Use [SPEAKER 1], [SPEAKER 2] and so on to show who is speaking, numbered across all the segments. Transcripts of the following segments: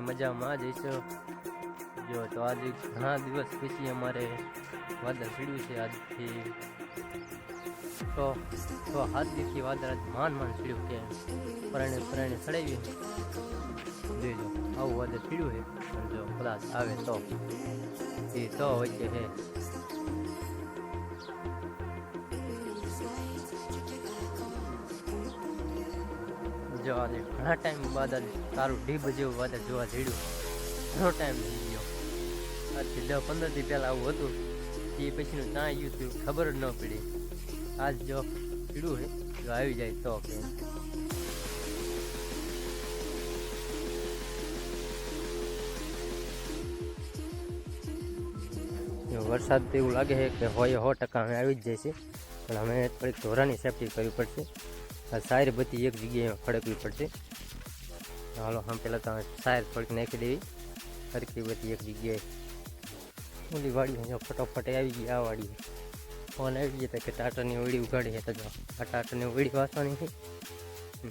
[SPEAKER 1] મજામાં જઈશું જો તો આજે ઘણા દિવસ પછી અમારે વાદળ ચડ્યું છે આજથી. તો તો હાથ દીથી વાદળ આજ માન માન ચડ્યું કે પરાણે પરાણે ચડાવી જોઈજો આવું વાદળ ચડ્યું છે. જો કદાચ આવે તો. એ તો હોય છે જો આજે ઘણા ટાઈમ બાદ તારું ડીબ જેવું વાદળ જોવા જડ્યું. ઘણો ટાઈમ થઈ ગયો. આજથી દસ પંદર દી પહેલાં આવું હતું. એ પછીનું ત્યાં આવ્યું હતું ખબર જ ન પડી. આજ જો પીડું છે જો આવી જાય તો કે. વરસાદ એવું લાગે છે કે હોય સો ટકા અમે આવી જ છે પણ અમે થોડીક ધોરાની સેફટી કરવી પડશે. આ સાયર બધી એક જગ્યાએ ફડકવી પડશે. હાલો, આમ પહેલાં તમે સાયર ફડકી નાખી દેવી. ફરકી બધી એક જગ્યાએ. ઓલી વાડી ફટોફટ આવી ગઈ, આ વાડી ફોન આવી ગયા કે ટાટાની ઓળી ઉગાડી હતા જો, આ ટાટાની ઓળી વાસવાની છે.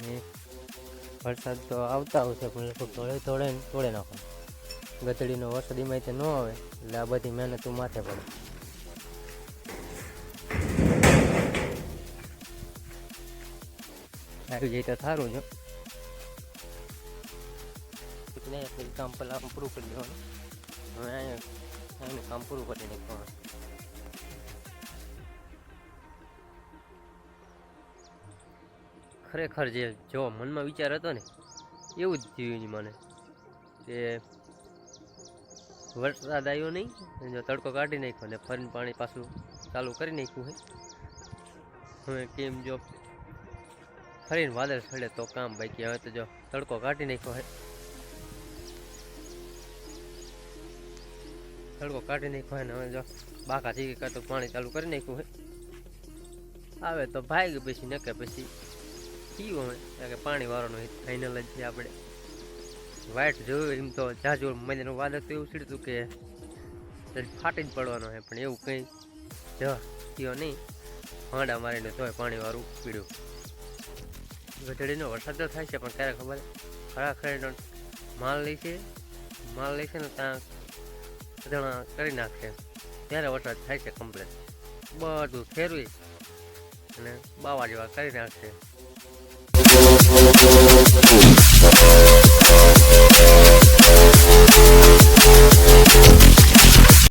[SPEAKER 1] ને વરસાદ તો આવતા આવશે, પણ લોકો તોડે તોડે તોડે નાખો. ગતડીનો વરસાદ એમાં ન આવે, એટલે આ બધી મહેનત માથે પડે. આવી જાય તો સારું છે ને કામ પહેલાં પૂરું કરી દેવાનું હવે અહીંયા એનું કામ પૂરું કરી નાખવાનું ખરેખર જે જો મનમાં વિચાર હતો ને એવું જ થયું મને. કે વરસાદ આવ્યો નહીં જો તડકો કાઢી નાખ્યો ને ફરીને પાણી પાછું ચાલુ કરી નાખ્યું હોય. હવે કેમ જો ફરીને વાદળ છડે તો કામ બાકી. હવે તો જો તડકો કાઢી નાખ્યો હે. તડકો કાઢી નાખ્યો ને હવે જો બાકા ચીકી કાઢતો પાણી ચાલુ કરી નાખ્યું હે. આવે તો ભાઈ પછી, નકે પછી. પીવું કારણ કે પાણી વાળાનો ફાઇનલ જ છે આપણે. વાઇટ જોયું એમ તો જાજુ મજાનું વાદળ તો એવું સીડતું કે ફાટી જ પડવાનો છે પણ એવું કંઈ જ થયો નહીં. હાંડા મારીને તોય પાણી વાળું પીડ્યું. ગઢડીનો વરસાદ તો થાય છે, પણ ક્યારે ખબર? ખરાખરીનો માલ લે છે, માલ લે છે ને ત્યાં ધણા કરી નાખશે ત્યારે વરસાદ થાય છે કમ્પ્લેટ બધું ફેરવી અને બાવા જેવા કરી નાખશે